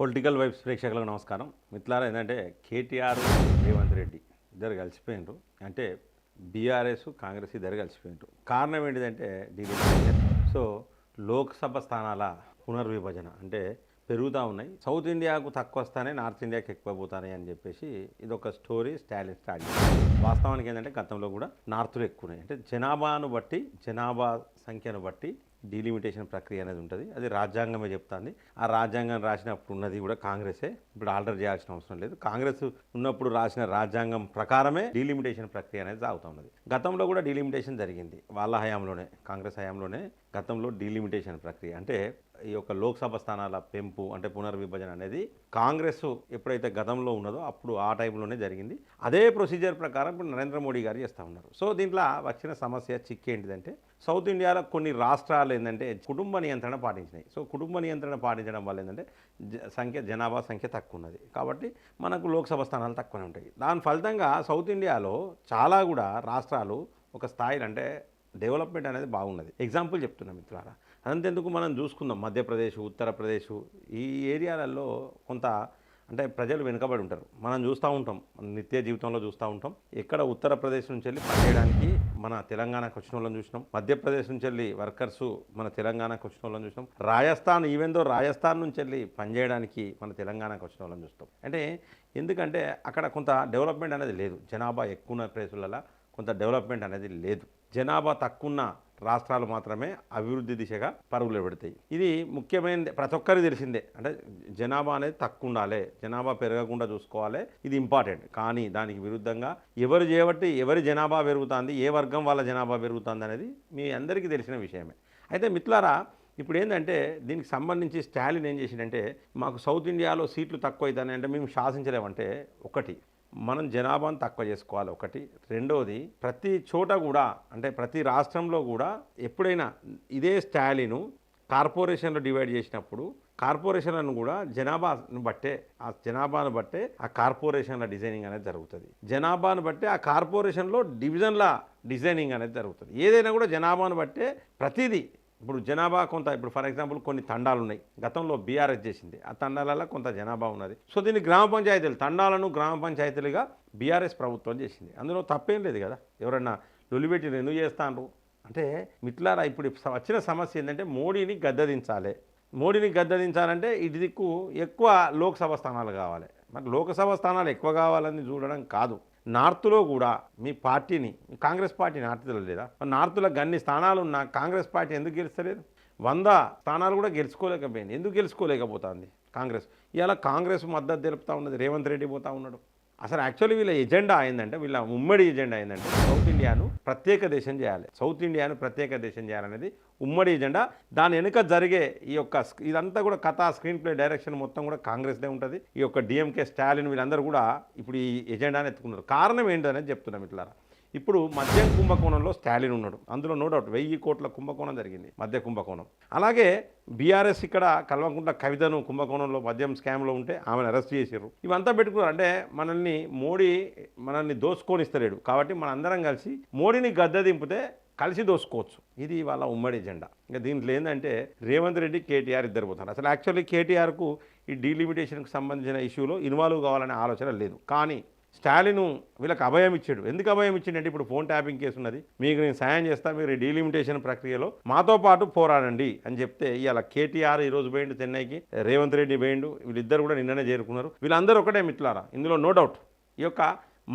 Political vibes ప్రేక్షకులకు నమస్కారం. మిత్రులారా ఏంటంటే కేటీఆర్ రేవంత్ రెడ్డి ఇద్దరు కలిసిపోయినారు. అంటే బీఆర్ఎస్ కాంగ్రెస్ ఇద్దరు కలిసిపోయినారు. కారణం ఏంటిదంటే డీడీ సో లోక్సభ స్థానాల పునర్విభజన అంటే పెరుగుతూ ఉన్నాయి. సౌత్ ఇండియాకు తక్కువ వస్తానే నార్త్ ఇండియాకి ఎక్కువ పోతాయి అని చెప్పేసి ఇది ఒక స్టోరీ స్టాలిన్ స్టార్ట్ వాస్తవానికి ఏంటంటే గతంలో కూడా నార్త్లో ఎక్కువ ఉన్నాయి. అంటే జనాభాను బట్టి జనాభా సంఖ్యను బట్టి డీలిమిటేషన్ ప్రక్రియ అనేది ఉంటుంది. అది రాజ్యాంగమే చెప్తుంది. ఆ రాజ్యాంగం రాసినప్పుడు ఉన్నది కూడా కాంగ్రెసే. ఇప్పుడు ఆల్టర్ చేయాల్సిన అవసరం లేదు. కాంగ్రెస్ ఉన్నప్పుడు రాసిన రాజ్యాంగం ప్రకారమే డీలిమిటేషన్ ప్రక్రియ అనేది సాగుతూ ఉన్నది. గతంలో కూడా డీలిమిటేషన్ జరిగింది. వాళ్ళ హయాంలోనే కాంగ్రెస్ హయాంలోనే గతంలో డీలిమిటేషన్ ప్రక్రియ. అంటే ఈ యొక్క లోక్సభ స్థానాల పెంపు అంటే పునర్విభజన అనేది కాంగ్రెస్ ఎప్పుడైతే గతంలో ఉన్నదో అప్పుడు ఆ టైంలోనే జరిగింది. అదే ప్రొసీజర్ ప్రకారం ఇప్పుడు నరేంద్ర మోడీ గారు చేస్తూ ఉన్నారు. సో దీంట్లో వచ్చిన సమస్య చిక్ ఏంటిదంటే సౌత్ ఇండియాలో కొన్ని రాష్ట్రాలు ఏంటంటే కుటుంబ నియంత్రణ పాటించినాయి. సో కుటుంబ నియంత్రణ పాటించడం వల్ల ఏంటంటే జ- సంఖ్య జనాభా సంఖ్య తక్కువ ఉన్నది. కాబట్టి మనకు లోక్సభ స్థానాలు తక్కువనే ఉంటాయి. దాని ఫలితంగా సౌత్ ఇండియాలో చాలా కూడా రాష్ట్రాలు ఒక స్థాయిలో అంటే డెవలప్మెంట్ అనేది బాగున్నది. ఎగ్జాంపుల్ చెప్తున్నా మిత్రులారా. అంతెందుకు మనం చూసుకుందాం. మధ్యప్రదేశ్ ఉత్తరప్రదేశ్ ఈ ఏరియాలలో కొంత అంటే ప్రజలు వెనుకబడి ఉంటారు. మనం చూస్తూ ఉంటాం. నిత్య జీవితంలో చూస్తూ ఉంటాం. ఎక్కడ ఉత్తరప్రదేశ్ నుంచి వెళ్ళి పనిచేయడానికి మన తెలంగాణకు వచ్చిన వాళ్ళని చూసినాం. మధ్యప్రదేశ్ నుంచి వెళ్ళి వర్కర్స్ మన తెలంగాణకు వచ్చిన వాళ్ళని చూసినాం. రాజస్థాన్ ఈవెందో రాజస్థాన్ నుంచి వెళ్ళి పనిచేయడానికి మన తెలంగాణకు వచ్చిన వాళ్ళని చూస్తాం. అంటే ఎందుకంటే అక్కడ కొంత డెవలప్మెంట్ అనేది లేదు. జనాభా ఎక్కువ ఉన్న ప్లేసులలో కొంత డెవలప్మెంట్ అనేది లేదు. జనాభా తక్కువన్న రాష్ట్రాలు మాత్రమే అభివృద్ధి దిశగా పరుగులు పెడతాయి. ఇది ముఖ్యమైనది ప్రతి ఒక్కరికి తెలిసిందే. అంటే జనాభా అనేది తక్కువ ఉండాలి జనాభా పెరగకుండా చూసుకోవాలి ఇది ఇంపార్టెంట్. కానీ దానికి విరుద్ధంగా ఎవరు చేయబట్టి ఎవరి జనాభా పెరుగుతుంది ఏ వర్గం వాళ్ళ జనాభా పెరుగుతుంది అనేది మీ అందరికీ తెలిసిన విషయమే. అయితే మిత్రులారా ఇప్పుడు ఏంటంటే దీనికి సంబంధించి స్టాలిన్ ఏం చేసిండంటే మాకు సౌత్ ఇండియాలో సీట్లు తక్కువ అవుతాయి అంటే మేము శాసించలేమంటే ఒకటి. మనం జనాభాను తక్కువ చేసుకోవాలి ఒకటి. రెండవది ప్రతి చోట కూడా అంటే ప్రతి రాష్ట్రంలో కూడా ఎప్పుడైనా ఇదే స్టాలిను కార్పొరేషన్లో డివైడ్ చేసినప్పుడు కార్పొరేషన్లను కూడా జనాభాను బట్టే ఆ జనాభాను బట్టే ఆ కార్పొరేషన్ల డిజైనింగ్ అనేది జరుగుతుంది. జనాభాను బట్టే ఆ కార్పొరేషన్లో డివిజన్ల డిజైనింగ్ అనేది జరుగుతుంది. ఏదైనా కూడా జనాభాను బట్టే ప్రతిదీ ఇప్పుడు జనాభా కొంత ఇప్పుడు ఫర్ ఎగ్జాంపుల్ కొన్ని తండాలు ఉన్నాయి గతంలో బీఆర్ఎస్ చేసింది. ఆ తండాలలో కొంత జనాభా ఉన్నది. సో దీన్ని గ్రామ పంచాయతీలు తండాలను గ్రామ పంచాయతీలుగా బీఆర్ఎస్ ప్రభుత్వం చేసింది. అందులో తప్పేం లేదు కదా. ఎవరన్నా లొలిబెట్టి ఎందుకు చేస్తాను అంటే మిట్లారా ఇప్పుడు వచ్చిన సమస్య ఏంటంటే మోడీని గద్దదించాలి. మోడీని గద్దదించాలంటే ఇటు దిక్కు ఎక్కువ లోక్సభ స్థానాలు కావాలి. మరి లోక్సభ స్థానాలు ఎక్కువ కావాలని చూడడం కాదు. నార్త్లో కూడా మీ పార్టీని కాంగ్రెస్ పార్టీ నార్త్లో లేదా? నార్త్లో గన్ని స్థానాలు ఉన్న కాంగ్రెస్ పార్టీ ఎందుకు గెలుస్తలేదు? వంద స్థానాలు కూడా గెలుచుకోలేకపోయింది. ఎందుకు గెలుచుకోలేకపోతుంది కాంగ్రెస్? ఇలా కాంగ్రెస్ మద్దతు తెలుపుతా ఉన్నది రేవంత్ రెడ్డి పోతా ఉన్నాడు. అసలు యాక్చువల్లీ వీళ్ళ ఎజెండా అయిందంటే వీళ్ళ ఉమ్మడి ఎజెండా అయిందంటే సౌత్ ఇండియాను ప్రత్యేక దేశం చేయాలి. సౌత్ ఇండియాను ప్రత్యేక దేశం చేయాలనేది ఉమ్మడి ఎజెండా. దాని వెనుక జరిగే ఈ యొక్క ఇదంతా కూడా కథ స్క్రీన్ ప్లే డైరెక్షన్ మొత్తం కూడా కాంగ్రెస్దే ఉంటుంది. ఈ యొక్క డిఎంకే స్టాలిన్ వీళ్ళందరూ కూడా ఇప్పుడు ఈ ఎజెండాని ఎత్తుకున్నారు. కారణం ఏంటనేది చెప్తున్నాం ఇట్లా ఇప్పుడు మద్యం కుంభకోణంలో స్టాలిన్ ఉన్నాడు. అందులో నో డౌట్ వెయ్యి కోట్ల కుంభకోణం జరిగింది మద్య కుంభకోణం. అలాగే బీఆర్ఎస్ ఇక్కడ కల్వకుంట్ల కవితను కుంభకోణంలో మద్యం స్కామ్లో ఉంటే ఆమెను అరెస్ట్ చేశారు ఇవంతా పెట్టుకున్నారు. అంటే మనల్ని మోడీ మనల్ని దోసుకొనిస్తలేడు. కాబట్టి మనందరం కలిసి మోడీని గద్దె దింపితే కలిసి దోసుకోవచ్చు. ఇది వాళ్ళ ఉమ్మడి ఎజెండా. ఇంకా దీంట్లో ఏంటంటే రేవంత్ రెడ్డి కేటీఆర్ ఇద్దరు పోతారు. అసలు యాక్చువల్లీ కేటీఆర్కు ఈ డీలిమిటేషన్కి సంబంధించిన ఇష్యూలో ఇన్వాల్వ్ కావాలనే ఆలోచన లేదు. కానీ స్టాలిన్ వీళ్ళకి అభయం ఇచ్చాడు. ఎందుకు అభయం ఇచ్చిండంటే ఇప్పుడు ఫోన్ ట్యాపింగ్ కేసు ఉన్నది. మీకు నేను సాయం చేస్తా మీరు డీలిమిటేషన్ ప్రక్రియలో మాతో పాటు పోరాడండి అని చెప్తే ఇవాళ కేటీఆర్ ఈ రోజు పోయిండు చెన్నైకి రేవంత్ రెడ్డి పోయిండు వీళ్ళిద్దరు కూడా నిన్ననే చేరుకున్నారు. వీళ్ళందరూ ఒకటే మిట్లారా ఇందులో నో డౌట్. ఈ యొక్క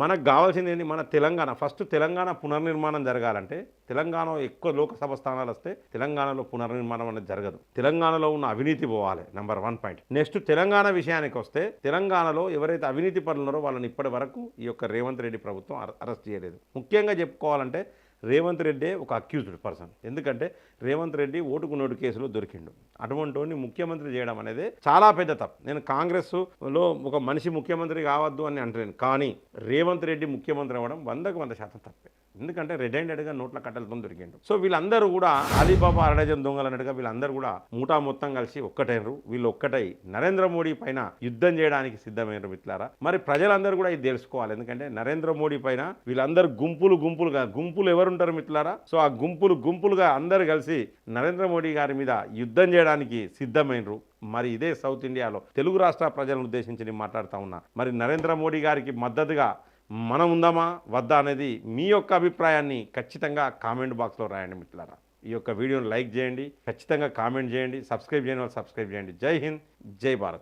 మనకు కావాల్సింది ఏంటి మన తెలంగాణ. ఫస్ట్ తెలంగాణ పునర్నిర్మాణం జరగాలంటే తెలంగాణ ఎక్కువ లోకసభ స్థానాలు వస్తే తెలంగాణలో పునర్నిర్మాణం అనేది జరగదు. తెలంగాణలో ఉన్న అవినీతి పోవాలి number one point next Telangana విషయానికి వస్తే తెలంగాణలో ఎవరైతే అవినీతి పనులున్నారో వాళ్ళని ఇప్పటి వరకు ఈ యొక్క రేవంత్ రెడ్డి ప్రభుత్వం అరెస్ట్ చేయలేదు. ముఖ్యంగా చెప్పుకోవాలంటే రేవంత్ రెడ్డే ఒక అక్యూజ్డ్ పర్సన్. ఎందుకంటే రేవంత్ రెడ్డి ఓటుకు కేసులో దొరికిండు. అటువంటి ముఖ్యమంత్రి చేయడం అనేది చాలా పెద్ద తప్పు. నేను కాంగ్రెస్లో ఒక మనిషి ముఖ్యమంత్రి కావద్దు అని అంటలేను. కానీ రేవంత్ రెడ్డి ముఖ్యమంత్రి అవ్వడం వందకు వంద శాతం తప్పే. ఎందుకంటే రిటైండెడ్గా నోట్ల కట్టెలతో దొరికిండు సో వీళ్ళందరూ కూడా అలీబాబా అరడజన్ దొంగలు అన్నట్టుగా వీళ్ళందరూ కూడా మూటా మొత్తం కలిసి ఒక్కటైనరు. వీళ్ళు ఒక్కటై నరేంద్ర మోడీ పైన యుద్ధం చేయడానికి సిద్ధమైనరు మిత్రులారా. మరి ప్రజలందరూ కూడా ఇది తెలుసుకోవాలి. ఎందుకంటే నరేంద్ర మోడీ పైన వీళ్ళందరూ గుంపులు గుంపులుగా గుంపులు ఎవరుంటారు మిత్రులారా? సో ఆ గుంపులు గుంపులుగా అందరు కలిసి నరేంద్ర మోడీ గారి మీద యుద్ధం చేయడానికి సిద్ధమైనరు. మరి ఇదే సౌత్ ఇండియాలో తెలుగు రాష్ట్ర ప్రజలను ఉద్దేశించి నేను మాట్లాడుతూ ఉన్నా. మరి నరేంద్ర మోడీ గారికి మద్దతుగా మనం ఉందామా? వద్దా అనేది మీ యొక్క అభిప్రాయాన్ని ఖచ్చితంగా కామెంట్ బాక్స్లో రాయండి మిత్రులారా. ఈ యొక్క వీడియోను లైక్ చేయండి ఖచ్చితంగా కామెంట్ చేయండి సబ్స్క్రైబ్ చేయని వాళ్ళు సబ్స్క్రైబ్ చేయండి. జై హింద్ జై భారత్.